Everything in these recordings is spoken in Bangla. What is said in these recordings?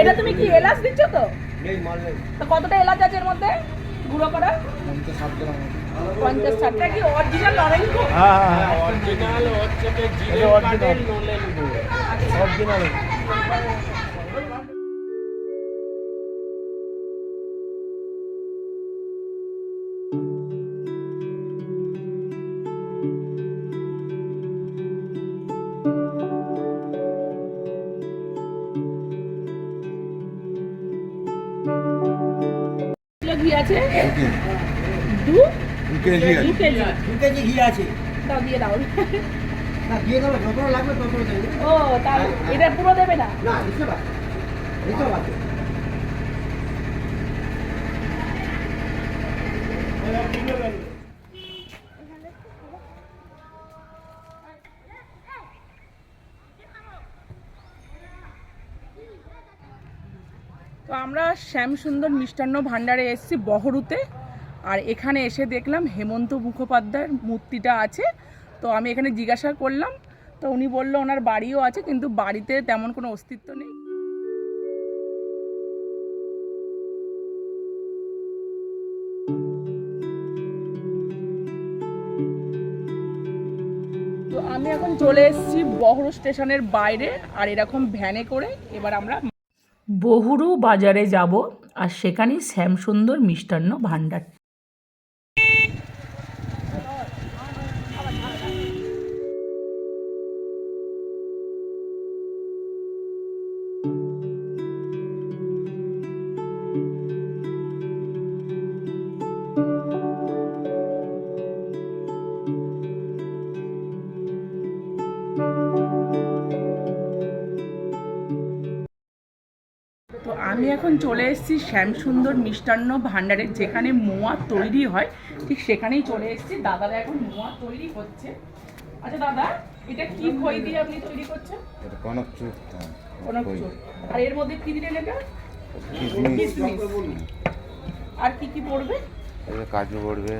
এটা তুমি কি এলাচ দিচ্ছ তো? তো কতটা এলাচ আছে এর মধ্যে? গুঁড়ো করা? পঞ্চাশ ষাটটা কি অরিজিনাল অরেঞ্জ অরিজিনাল হচ্ছে অরিজিনাল ঘি আছে? দু? কেজি দু কেজি। দু কেজি ঘি আছে। দাও দিয়ে দাও। না দিয়ে দাও যতটা লাগবে ততটা দেবো। ও তার এটা পুরো দেবে না? না হিসেব আছে। হিসেব আছে। আমরা শ্যামসুন্দর মিষ্টান্ন ভাণ্ডারে এসেছি বহরুতে, আর এখানে এসে দেখলাম হেমন্ত মুখোপাধ্যায়ের মূর্তিটা আছে। তো আমি এখানে জিজ্ঞাসা করলাম, তো উনি বলল ওনার বাড়িও আছে, কিন্তু বাড়িতে তেমন কোনো অস্তিত্ব নেই। তো আমি এখন চলে এসেছি বহরু স্টেশনের বাইরে, আর এরকম ভ্যানে করে এবার আমরা বহুরু বাজারে যাব আর সেখানেই শ্যামসুন্দর মিষ্টান্ন ভাণ্ডার আমি এখন চলে এসেছি শ্যামসুন্দর মিষ্টান্ন ভাণ্ডারে যেখানে মোয়া তৈরি হয়। ঠিক সেখানেই চলে এসেছি। দাদারা এখন মোয়া তৈরি হচ্ছে আচ্ছা দাদা এটা কি খই দিয়ে আপনি তৈরি করছেন? এটা কনক চুপ কোনো কিছু আর এর মধ্যে কি দিলেন এটা? আর কি কি পড়বে? এটা কাজু পড়বে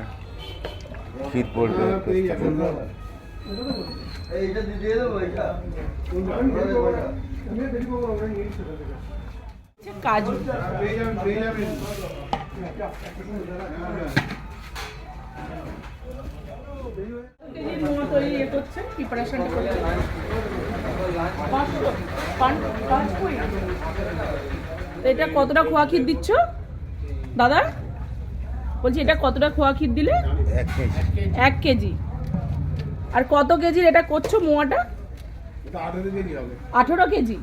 ক্ষীর পড়বে পেস্তা পড়বে। হচ্ছে কাজু। প্রিপারেশনটা করছে। এটা কতটা খোয়া ক্ষীর দিচ্ছ দাদা? বলছি এটা কতটা খোয়া ক্ষীর দিলে? এক কেজি। এক কেজি। আর কত কেজির এটা করছ মোয়াটা? আঠেরো কেজি।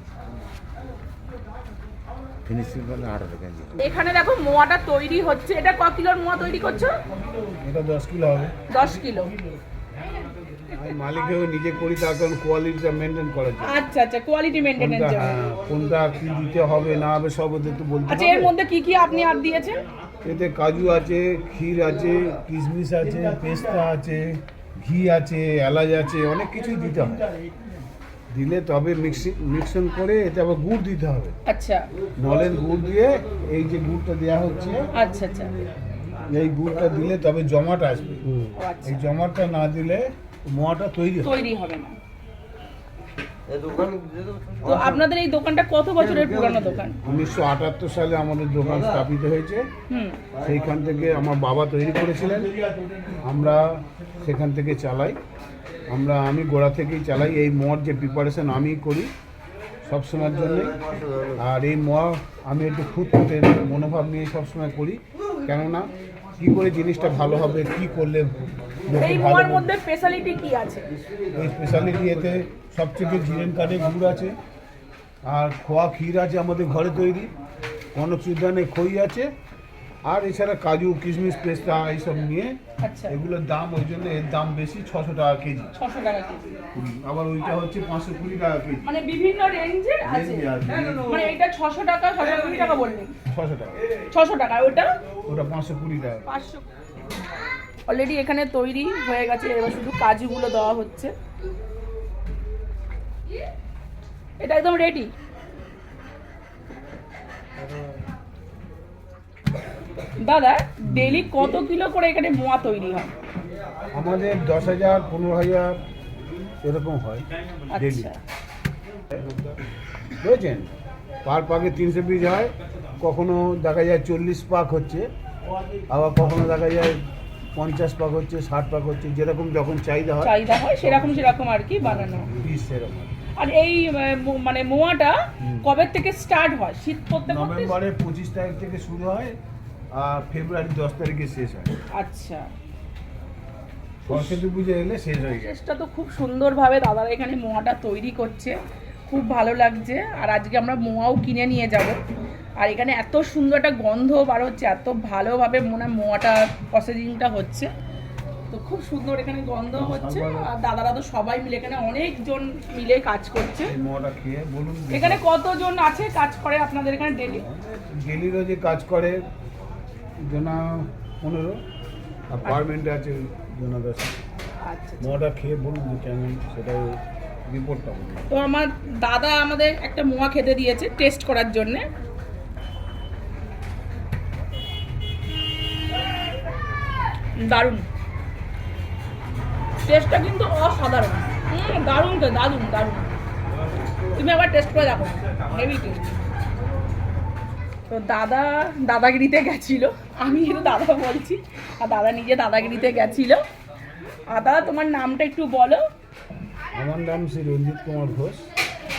ফিনিশিং করলে আঠারো কেজি এখানে দেখো মোয়াটা তৈরি হচ্ছে। এটা ক কিলোর মোয়া তৈরি করছ? এটা দশ কিলো হবে। দশ কিলো। মালিকেও নিজে করি তার কারণ কোয়ালিটিটা মেনটেন জন্য। আচ্ছা আচ্ছা কোয়ালিটি মেনটেনের কোনটা জন্য। হ্যাঁ কোনটা কি দিতে হবে না হবে সব ওদের তো বলতে আচ্ছা এর মধ্যে কি কি আপনি আর দিয়েছেন? এতে কাজু আছে ক্ষীর আছে কিশমিশ আছে পেস্তা আছে ঘি আছে এলাচ আছে অনেক কিছুই দিতে হবে। দিলে তবে মিক্সি মিক্সন করে এতে আবার গুড় দিতে হবে। আচ্ছা। নলের গুড় দিয়ে এই যে গুড়টা দেওয়া হচ্ছে আচ্ছা আচ্ছা। এই গুড়টা দিলে তবে জমাট আসবে। আচ্ছা। এই জমাটটা না দিলে মোয়াটা তৈরি হবে। তৈরি হবে না। তো আপনাদের এই দোকানটা কত বছরের পুরানো দোকান? উনিশশো আটাত্তর সালে আমাদের দোকান স্থাপিত হয়েছে। হুম। সেইখান থেকে আমার বাবা তৈরি করেছিলেন। আমরা সেখান থেকে চালাই। আমরা আমি গোড়া থেকেই চালাই এই মোয়ার যে প্রিপারেশন আমি করি সবসময়ের জন্যে আর এই মোয়া আমি একটু ফুটফুটের মনোভাব নিয়ে সবসময় করি কেননা কি করে জিনিসটা ভালো হবে কি করলে এই মোয়ার মধ্যে স্পেশালিটি কি আছে? এই স্পেশালিটি এতে সবথেকে জিরেন কাঠে গুড় আছে আর খোয়া ক্ষীর আছে আমাদের ঘরে তৈরি কনকচুদানে খই আছে আর এছাড়া কাজু কিশমিশ পেস্তা এইসব নিয়ে আচ্ছা। এগুলোর দাম ওই জন্য এর দাম বেশি ছশো টাকা কেজি। ছশো টাকা কেজি। আবার ওইটা হচ্ছে পাঁচশো কুড়ি টাকা কেজি। মানে বিভিন্ন রেঞ্জের আছে। মানে এটা ছশো টাকা ছশো কুড়ি টাকা বললেন। ছশো টাকা। ছশো টাকা ওটা? ওটা পাঁচশো কুড়ি টাকা। পাঁচশো অলরেডি এখানে তৈরি হয়ে গেছে এবার শুধু কাজুগুলো দেওয়া হচ্ছে। এটা একদম রেডি দাদা ডেলি কত কিলো করে এখানে মোয়া তৈরি হয়? আমাদের দশ হাজার পনেরো হাজার এরকম হয় ডেলি আচ্ছা বুঝেছেন? পার পাকে তিনশো পিস হয় কখনো দেখা যায় চল্লিশ পাক হচ্ছে আবার কখনো দেখা যায় পঞ্চাশ পাক হচ্ছে ষাট পাক হচ্ছে যেরকম যখন চাহিদা হয় চাহিদা হয় সেরকম সেরকম আর কি বানানো। পিস সেরকম। আর এই মানে মোয়াটা কবে থেকে স্টার্ট হয়? শীত পড়তে পড়তে? নভেম্বরের পঁচিশ তারিখ থেকে শুরু হয় ফেব্রুয়ারি দশ তারিখে শেষ হয়। আচ্ছা। সরস্বতী পুজো এলে শেষ হয়ে যায়। চেষ্টা তো খুব সুন্দরভাবে দাদারা এখানে মোয়াটা তৈরি করছে। খুব ভালো লাগছে। আর আজকে আমরা মোয়াও কিনে নিয়ে যাব। আর এখানে এত সুন্দর একটা গন্ধ বার হচ্ছে এত ভালোভাবে মনে হয় মোয়াটা প্রসেসিংটা হচ্ছে। তো খুব সুন্দর এখানে গন্ধ হচ্ছে। আর দাদারা তো সবাই মিলে এখানে অনেকজন মিলে কাজ করছে। মোয়াটা এখানে কতজন আছে? কাজ করে আপনাদের এখানে ডেলি ডেলিরও যে কাজ করে জনা পনেরো। আর পারমেন্টে আছে জনা দশ। আচ্ছা মোয়াটা খেয়ে বলুন যে কেমন সেটাই রিপোর্টটা বলুন তো আমার দাদা আমাদের একটা মোয়া খেতে দিয়েছে টেস্ট করার জন্য। দারুণ। টেস্টটা কিন্তু অসাধারণ। দারুণ তো দারুণ দারুণ। তুমি আবার টেস্ট করে দেখো। হেভি টেস্ট তো দাদা দাদাগিরিতে গেছিল। আমি কিন্তু দাদা বলছি আর দাদা নিজে দাদাগিরিতে গেছিল। আর দাদা তোমার নামটা একটু বলো। আমার নাম শ্রী রঞ্জিত কুমার ঘোষ।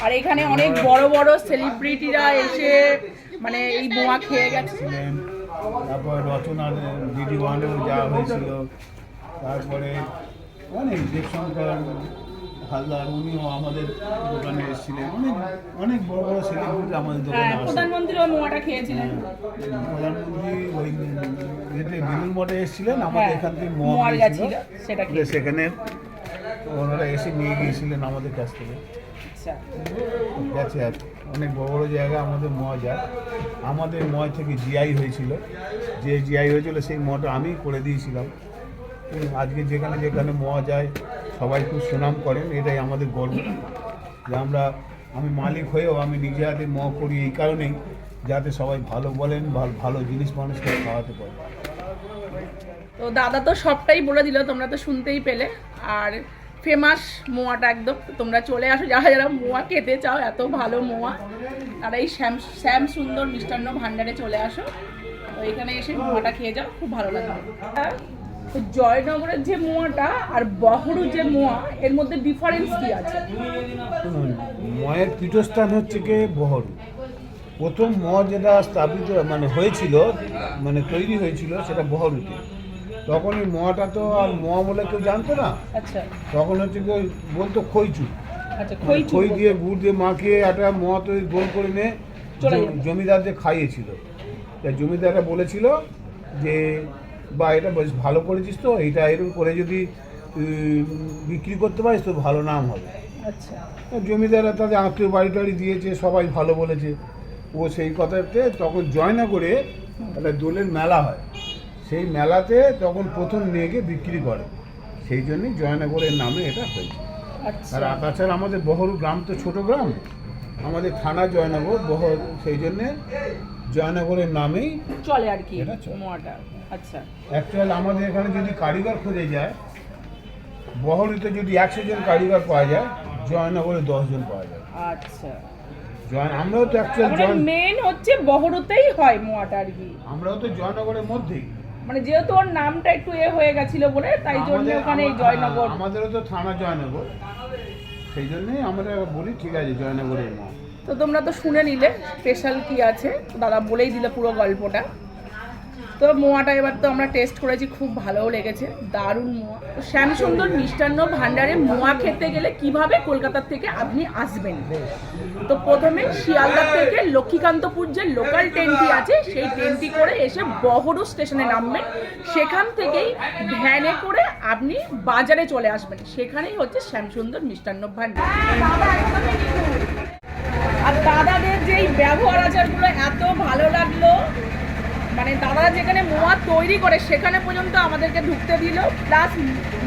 আর এখানে অনেক বড় বড় সেলিব্রিটিরা এসে মানে এই বোমা খেয়ে গেছে। তারপর রচনার ডিডি ওয়ানেও যাওয়া হয়েছিল তারপরে অনেক দেবশঙ্কর হালদার উনিও আমাদের দোকানে এসেছিলেন। অনেক অনেক বড় বড় সেলিব্রিটি আমাদের দোকানে হ্যাঁ প্রধানমন্ত্রীও খেয়েছিলেন। প্রধানমন্ত্রী ওই যেতে বেলুন মঠে এসেছিলেন আমাদের হ্যাঁ, এখান থেকে গেছিল সেটা সেখানে ওনারা এসে নিয়ে গিয়েছিলেন আমাদের কাছ থেকে। আচ্ছা। গেছে আর অনেক বড় বড় জায়গা আমাদের ময় যায়। আমাদের ময় থেকে জিআই হয়েছিল। যে জিআই হয়েছিল সেই মটা আমি করে দিয়েছিলাম। আজকে যেখানে যেখানে ম যায় সবাই খুব সুনাম করেন, এটাই আমাদের গর্ব। যে আমরা, আমি মালিক হয়েও আমি নিজে হাতে ম করি এই কারণেই যাতে সবাই ভালো বলেন, ভালো জিনিস মানুষকে খাওয়াতে পারে। তো দাদা তো সবটাই বলে দিল, তোমরা তো শুনতেই পেলে। আর ফেমাস মোয়াটা একদম, তোমরা চলে আসো, যারা যারা মোয়া খেতে চাও, এত ভালো মোয়া। তারা এই শ্যাম শ্যাম সুন্দর মিষ্টান্ন ভাণ্ডারে চলে আসো। তো এখানে এসে মোয়াটা খেয়ে যাও, খুব ভালো লাগবে। তো জয়নগরের যে মোয়াটা আর বহরুর যে মোয়া এর মধ্যে ডিফারেন্স কি আছে? ময়ের পীঠস্থান হচ্ছে কি বহরু। প্রথম ম যেটা স্থাপিত মানে হয়েছিল মানে তৈরি হয়েছিল সেটা বহরুতে। তখন এই মটা তো আর ম বলে কেউ জানতো না। আচ্ছা। তখন হচ্ছে কি ওই বলতো খইচু। আচ্ছা খই খই দিয়ে গুড় দিয়ে মাখিয়ে একটা ম তৈরি গোল করে নিয়ে জমিদারদের খাইয়েছিল। তা জমিদাররা বলেছিল যে বা এটা বেশ ভালো করেছিস তো এটা এরকম করে যদি বিক্রি করতে পারিস তো ভালো নাম হবে। আচ্ছা। জমিদাররা তাদের আত্মীয় বাড়ি টাড়ি দিয়েছে সবাই ভালো বলেছে। ও সেই কথাতে তখন জয়নগরে একটা দোলের মেলা হয়। সেই মেলাতে তখন প্রথম নিয়ে গিয়ে বিক্রি করে। সেই জন্যই জয়নগরের নামে এটা হয়েছে। আচ্ছা। আর তাছাড়া আমাদের বহরু গ্রাম তো ছোট গ্রাম আমাদের থানা জয়নগর বহর সেই জন্যে জয়নগরের নামেই চলে আর কি এটা চলে। মোয়াটা। আচ্ছা। অ্যাকচুয়াল আমাদের এখানে যদি কারিগর খুঁজে যায় বহরুতে যদি একশো জন কারিগর পাওয়া যায় জয়নগরে দশজন পাওয়া যায়। আচ্ছা। জয় আমরাও তো অ্যাকচুয়াল জয় মেন হচ্ছে বহরতেই হয় মোয়াটা আর কি। আমরাও তো জয়নগরের মধ্যেই। মানে যেহেতু ওর নামটা একটু এ হয়ে গেছিল বলে তাই জন্য আমাদের- ওখানে এই আমা- জয়নগর। আমাদেরও তো থানা জয়নগর। সেই জন্যই আমরা বলি ঠিক আছে জয়নগরের মা তো তোমরা তো শুনে নিলে স্পেশাল কি আছে? দাদা বলেই দিল পুরো গল্পটা। তো মোয়াটা এবার তো আমরা টেস্ট করেছি, খুব ভালোও লেগেছে, দারুণ মোয়া। তো শ্যামসুন্দর মিষ্টান্ন ভাণ্ডারে মোয়া খেতে গেলে কীভাবে কলকাতার থেকে আপনি আসবেন? তো প্রথমে শিয়ালদা থেকে লক্ষ্মীকান্তপুর যে লোকাল ট্রেনটি আছে, সেই ট্রেনটি করে এসে বহরু স্টেশনে নামবেন। সেখান থেকেই ভ্যানে করে আপনি বাজারে চলে আসবেন। সেখানেই হচ্ছে শ্যামসুন্দর মিষ্টান্ন ভাণ্ডার। আর দাদাদের যেই ব্যবহার আচারগুলো এত ভালো লাগল মানে দাদা যেখানে মোয়া তৈরি করে সেখানে পর্যন্ত আমাদেরকে ঢুকতে দিল প্লাস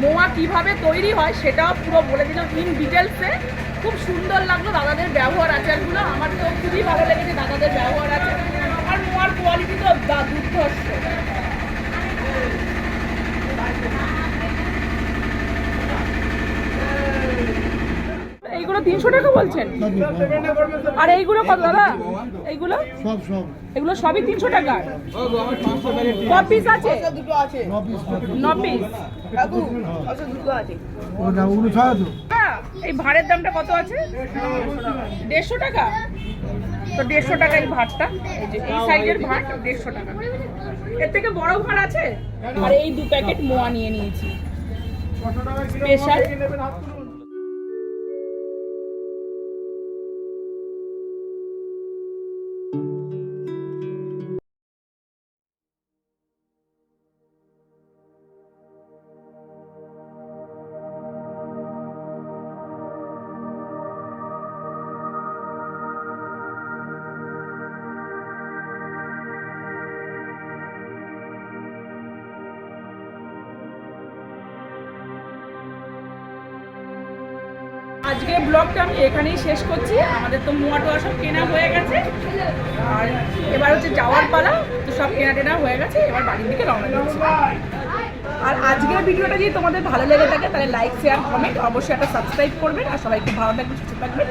মোয়া কীভাবে তৈরি হয় সেটাও পুরো বলে দিল ইন ডিটেলসে খুব সুন্দর লাগল দাদাদের ব্যবহার আচারগুলো, আমার তো খুবই ভালো লেগেছে দাদাদের ব্যবহার আচার। আর মোয়ার কোয়ালিটি তো দুর্ধর্ষ এইগুলো তিনশো টাকা বলছেন? আর এইগুলো কত দাদা? এইগুলো? সব সব। এগুলো সবই তিনশো টাকা। ক পিস আছে? ন পিস হ্যাঁ, এই ভাড়ের দামটা কত আছে? দেড়শো টাকা? তো দেড়শো টাকা এই ভাতটা এই এই সাইজের ভাত দেড়শো টাকা। এর থেকে বড় ভাত আছে? আর এই দু প্যাকেট মোয়া নিয়ে নিয়েছি। স্পেশাল আজকে ব্লগটা আমি এখানেই শেষ করছি। আমাদের তো মোয়া টোয়া সব কেনা হয়ে গেছে। আর এবার হচ্ছে যাওয়ার পালা, তো সব কেনা টেনা হয়ে গেছে, এবার বাড়ির দিকে রওনা দিচ্ছি। আর আজকের ভিডিওটা যদি তোমাদের ভালো লেগে থাকে, তাহলে লাইক শেয়ার কমেন্ট অবশ্যই একটা সাবস্ক্রাইব করবেন, আর সবাই খুব ভালো থাকবেন, সুস্থ থাকবেন।